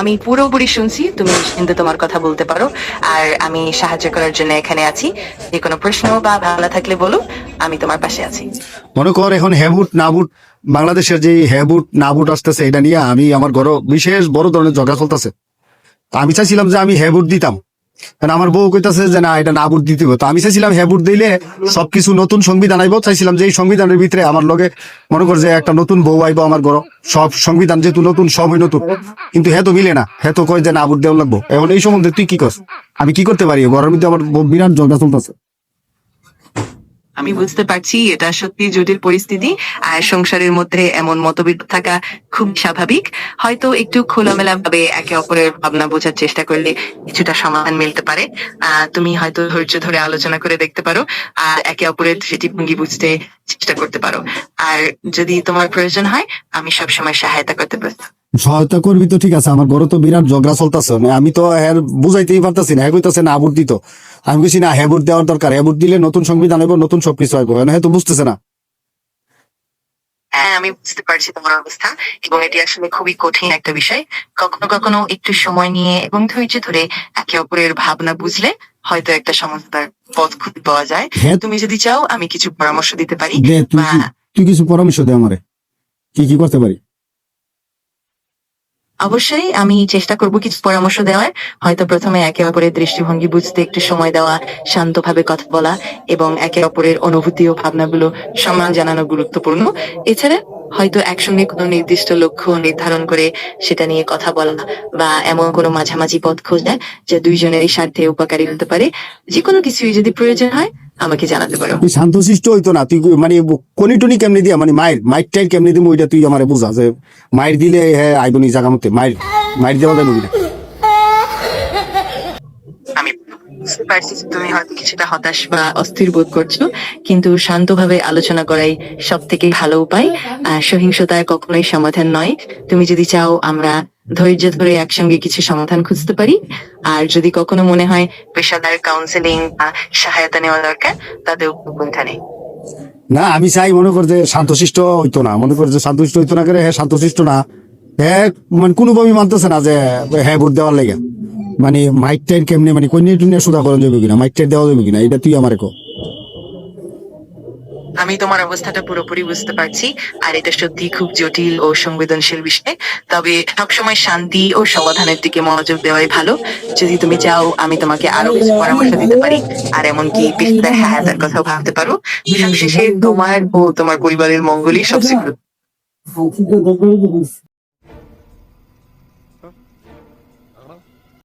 আমি পুরোপুরি শুনছি, তুমি কিন্তু তোমার কথা বলতে পারো। আর আমি সাহায্য করার জন্য এখানে আছি। যে কোনো প্রশ্ন বা ভাবনা থাকলে বলো আমি তোমার পাশে আছি। মনে কর, এখন হ্যাবুট, নাবুট, বাংলাদেশের যে হ্যাবুট, নাবুট আসতেছে, এটা নিয়ে আমি, আমার ঘর বিশেষ বড় ধরনের জগা চলতেছে। আমি চাইছিলাম যে আমি হ্যাবুট দিতাম। কারণ আমার বউ কইতাছে যে, না, এটা নাবুট দিতে। তো আমি চাইছিলাম হ্যাবুট দিলে সবকিছু নতুন সংবিধান আইব। চাইছিলাম যে এই সংবিধানের ভিতরে আমার লগে মনে কর যে একটা নতুন বউ আইব আমার ঘর। সব সংবিধান যেহেতু নতুন সবই নতুন। কিন্তু হ্যাঁ তো মিলে না। হ্যাঁ তো কয় যে নাবুট দেওয়া লাগবো। এখন এই সম্বন্ধে তুই কি কর আমি কি করতে পারি? ঘরের মধ্যে আমার বিরাট ঝগড়া চলতেছে। আমি বুঝতে পারছি এটা সত্যি জটিল পরিস্থিতি, আর সংসারের মধ্যে এমন মতবিরোধ থাকা খুব স্বাভাবিক। হয়তো একটু খোলামেলা ভাবে একে অপরের ভাবনা বোঝার চেষ্টা করলে কিছুটা সমাধান মিলতে পারে। তুমি হয়তো ধৈর্য ধরে আলোচনা করে দেখতে পারো, আর একে অপরের দৃষ্টিভঙ্গি বুঝতে চেষ্টা করতে পারো। আর যদি তোমার প্রয়োজন হয়, আমি সবসময় সহায়তা করতে প্রস্তুত সহায়তা করবি তো ঠিক আছে, আমার ঘরে তো বিরাট ঝগড়া চলতেছে আমি তো বুঝাইতেই পারতাছি না হ্যাঁ কইতাছে না আবুর দিত আমি কইছি না ভোট দেওয়ার দরকার। হ্যাঁ দিলে নতুন সংবিধান হইব নতুন সবকিছু হইব। হ্যাঁ তো বুঝতেছে না। হ্যাঁ আমি বুঝতে পারছি তোমার অবস্থা। এবং এটি আসলে খুবই কঠিন একটা বিষয়। কখনো কখনো একটু সময় নিয়ে এবং ধৈর্য ধরে একে অপরের ভাবনা বুঝলে হয়তো একটা সমস্যার পথ খুঁজে পাওয়া যায়। হ্যাঁ তুমি যদি চাও আমি কিছু পরামর্শ দিতে পারি তুই কিছু পরামর্শ দে আমারে। কি কি করতে পারি? অবশ্যই আমি চেষ্টা করব কিছু পরামর্শ দেওয়ার। হয়তো প্রথমে একে অপরের দৃষ্টিভঙ্গি বুঝতে, একটু সময় দেওয়া, শান্তভাবে কথা বলা এবং একে অপরের অনুভূতি ও ভাবনাগুলো সম্মান জানানো গুরুত্বপূর্ণ। এছাড়া হয়তো একসঙ্গে কোনো নির্দিষ্ট লক্ষ্য নির্ধারণ করে সেটা নিয়ে কথা বলা বা এমন কোনো মাঝামাঝি পথ খোঁজা যা দুইজনেরই স্বার্থে উপকারী হতে পারে। যে কোনো কিছুই যদি প্রয়োজন হয়, আমাকে জানাতে পারো। তুই শান্তশিষ্ট হইতো না, তুই মানে কোনি টনি কেমনি দিয়া? মানে মায়ের মায়ের টাইর কেমনি দিবো ওইটা তুই আমার বোঝা যে মায়ের দিলে হ্যাঁ আইবনি জাগা মতে মায়ের মায়ের দেওয়া যাবে না আমি বুঝতে পারছি তুমি হয়তো কিছুটা হতাশ বা অস্থির বোধ করছ, কিন্তু শান্তভাবে আলোচনা করাই সব থেকে ভালো উপায়। আর সহিংসতার কখনোই সমাধান নয়। তুমি যদি চাও আমরা ধৈর্য ধরে একসঙ্গে কিছু সমাধান খুঁজতে পারি, আর যদি কখনো মনে হয় পেশাদার কাউন্সিলিং বা সহায়তা নেওয়া দরকার তাদের উপপন্থা নেই। না, আমি চাই মনে কর যে শান্তশিষ্ট হইতো না। মনে কর যে শান্তশিষ্ট হইতো না করে হ্যাঁ শান্তশিষ্ট না। হ্যাঁ মানে কোনোভাবে মানতেছে না যে হ্যাঁ ভোট দেওয়ার লেগে। মানে মাইক টাইর কেমনি মানে কন্যা টুনিয়া সুদা করা যাবে কিনা? মাইক টাইর দেওয়া যাবে কিনা? এটা তুই আমারে কো। আমি তোমার অবস্থাটা পুরোপুরি বুঝতে পারছি আর এটা সত্যি খুব জটিল ও সংবেদনশীল বিষয়। তবে সবসময় শান্তি ও সমাধানের দিকে মনোযোগ দেওয়াই ভালো। যদি তুমি চাও আমি তোমাকে আরও কিছু পরামর্শ দিতে পারি। আর এমনকি বিস্তার সহায়তার কথাও ভাবতে পারো। সবশেষে তোমার ও তোমার পরিবারের মঙ্গলই সবচেয়ে